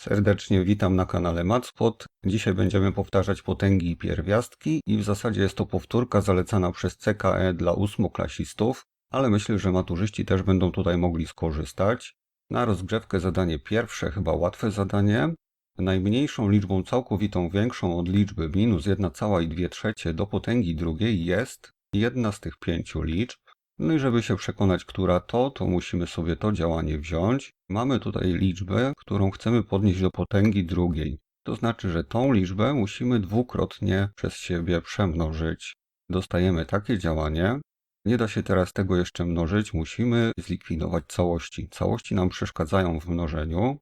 Serdecznie witam na kanale Matspot. Dzisiaj będziemy powtarzać potęgi i pierwiastki i w zasadzie jest to powtórka zalecana przez CKE dla ósmoklasistów, ale myślę, że maturzyści też będą tutaj mogli skorzystać. Na rozgrzewkę zadanie pierwsze, chyba łatwe zadanie. Najmniejszą liczbą całkowitą większą od liczby minus 1,2 trzecie do potęgi drugiej jest jedna z tych pięciu liczb. No i żeby się przekonać, która to, to musimy sobie to działanie wziąć. Mamy tutaj liczbę, którą chcemy podnieść do potęgi drugiej. To znaczy, że tą liczbę musimy dwukrotnie przez siebie przemnożyć. Dostajemy takie działanie. Nie da się teraz tego jeszcze mnożyć, musimy zlikwidować całości. Całości nam przeszkadzają w mnożeniu,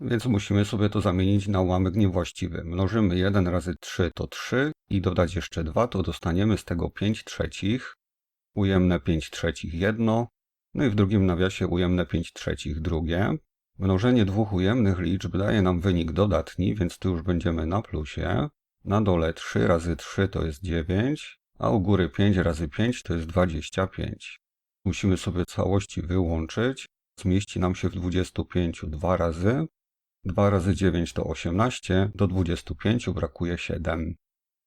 więc musimy sobie to zamienić na ułamek niewłaściwy. Mnożymy 1 razy 3 to 3 i dodać jeszcze 2 to dostaniemy z tego 5 trzecich ujemne 5 trzecich jedno, no i w drugim nawiasie ujemne 5 trzecich drugie. Mnożenie dwóch ujemnych liczb daje nam wynik dodatni, więc tu już będziemy na plusie. Na dole 3 razy 3 to jest 9, a u góry 5 razy 5 to jest 25. Musimy sobie całości wyłączyć. Zmieści nam się w 25 dwa razy. 2 razy 9 to 18, do 25 brakuje 7.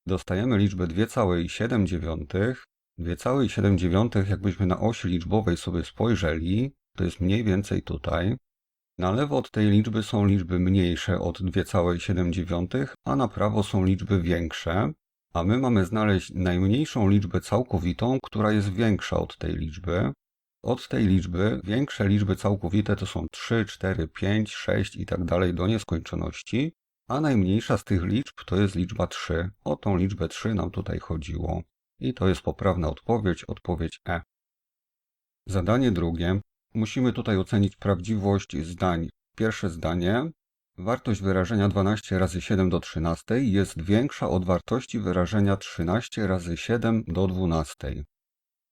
Dostajemy liczbę 2,7 2,7 jakbyśmy na osi liczbowej sobie spojrzeli, to jest mniej więcej tutaj. Na lewo od tej liczby są liczby mniejsze od 2,7, a na prawo są liczby większe, a my mamy znaleźć najmniejszą liczbę całkowitą, która jest większa od tej liczby. Od tej liczby większe liczby całkowite to są 3, 4, 5, 6 i tak dalej do nieskończoności, a najmniejsza z tych liczb to jest liczba 3. O tą liczbę 3 nam tutaj chodziło. I to jest poprawna odpowiedź, odpowiedź E. Zadanie drugie. Musimy tutaj ocenić prawdziwość zdań. Pierwsze zdanie. Wartość wyrażenia 12 razy 7 do 13 jest większa od wartości wyrażenia 13 razy 7 do 12.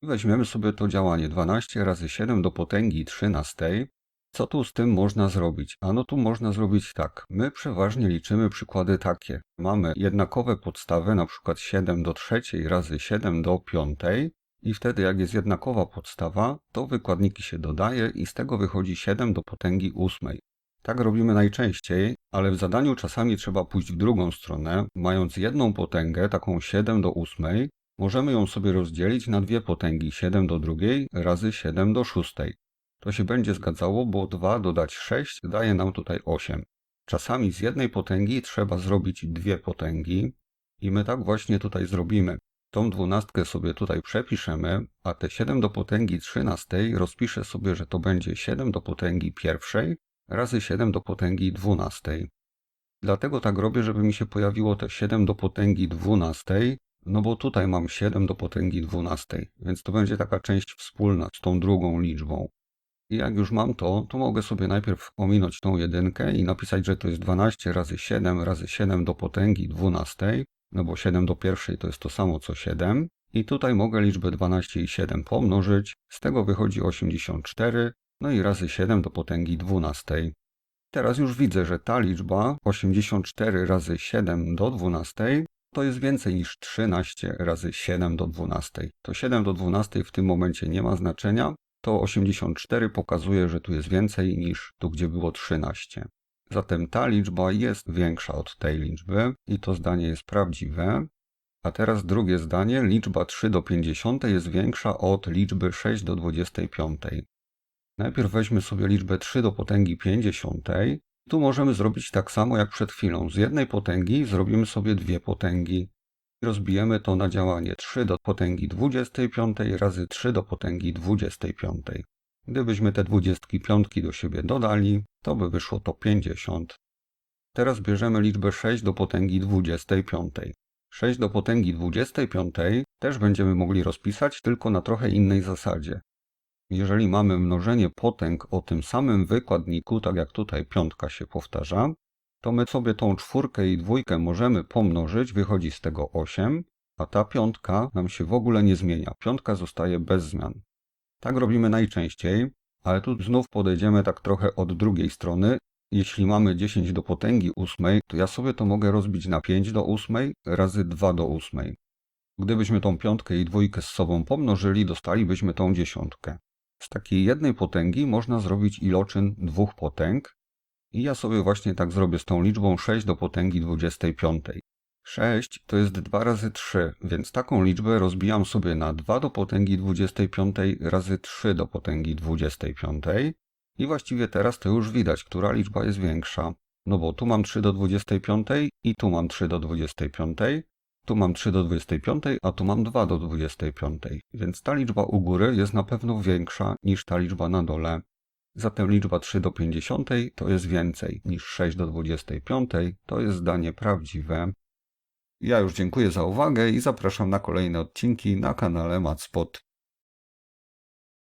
Weźmiemy sobie to działanie 12 razy 7 do potęgi 13. Co tu z tym można zrobić? Ano tu można zrobić tak. My przeważnie liczymy przykłady takie. Mamy jednakowe podstawy, na przykład 7 do trzeciej razy 7 do piątej i wtedy jak jest jednakowa podstawa, to wykładniki się dodaje i z tego wychodzi 7 do potęgi ósmej. Tak robimy najczęściej, ale w zadaniu czasami trzeba pójść w drugą stronę. Mając jedną potęgę, taką 7 do ósmej, możemy ją sobie rozdzielić na dwie potęgi 7 do drugiej razy 7 do szóstej. To się będzie zgadzało, bo 2 dodać 6 daje nam tutaj 8. Czasami z jednej potęgi trzeba zrobić dwie potęgi i my tak właśnie tutaj zrobimy. Tą dwunastkę sobie tutaj przepiszemy, a te 7 do potęgi 13 rozpiszę sobie, że to będzie 7 do potęgi pierwszej razy 7 do potęgi 12. Dlatego tak robię, żeby mi się pojawiło te 7 do potęgi 12, no bo tutaj mam 7 do potęgi 12, więc to będzie taka część wspólna z tą drugą liczbą. I jak już mam to, to mogę sobie najpierw ominąć tą jedynkę i napisać, że to jest 12 razy 7 razy 7 do potęgi 12, no bo 7 do pierwszej to jest to samo co 7. I tutaj mogę liczbę 12 i 7 pomnożyć, z tego wychodzi 84, no i razy 7 do potęgi 12. Teraz już widzę, że ta liczba 84 razy 7 do 12 to jest więcej niż 13 razy 7 do 12. To 7 do 12 w tym momencie nie ma znaczenia, to 84 pokazuje, że tu jest więcej niż tu, gdzie było 13. Zatem ta liczba jest większa od tej liczby i to zdanie jest prawdziwe. A teraz drugie zdanie, liczba 3 do 50 jest większa od liczby 6 do 25. Najpierw weźmy sobie liczbę 3 do potęgi 50. Tu możemy zrobić tak samo jak przed chwilą. Z jednej potęgi zrobimy sobie dwie potęgi. Rozbijemy to na działanie 3 do potęgi 25 razy 3 do potęgi 25. Gdybyśmy te 25 do siebie dodali, to by wyszło to 50. Teraz bierzemy liczbę 6 do potęgi 25. 6 do potęgi 25 też będziemy mogli rozpisać, tylko na trochę innej zasadzie. Jeżeli mamy mnożenie potęg o tym samym wykładniku, tak jak tutaj piątka się powtarza, to my sobie tą czwórkę i dwójkę możemy pomnożyć, wychodzi z tego 8, a ta piątka nam się w ogóle nie zmienia. Piątka zostaje bez zmian. Tak robimy najczęściej, ale tu znów podejdziemy tak trochę od drugiej strony. Jeśli mamy 10 do potęgi 8, to ja sobie to mogę rozbić na 5 do 8 razy 2 do 8. Gdybyśmy tą piątkę i dwójkę z sobą pomnożyli, dostalibyśmy tą dziesiątkę. Z takiej jednej potęgi można zrobić iloczyn dwóch potęg, I ja sobie właśnie tak zrobię z tą liczbą 6 do potęgi 25. 6 to jest 2 razy 3, więc taką liczbę rozbijam sobie na 2 do potęgi 25 razy 3 do potęgi 25. I właściwie teraz to już widać, która liczba jest większa. No bo tu mam 3 do 25 i tu mam 3 do 25. Tu mam 3 do 25, a tu mam 2 do 25. Więc ta liczba u góry jest na pewno większa niż ta liczba na dole. Zatem liczba 3 do 50 to jest więcej niż 6 do 25. To jest zdanie prawdziwe. Ja już dziękuję za uwagę i zapraszam na kolejne odcinki na kanale Matspot.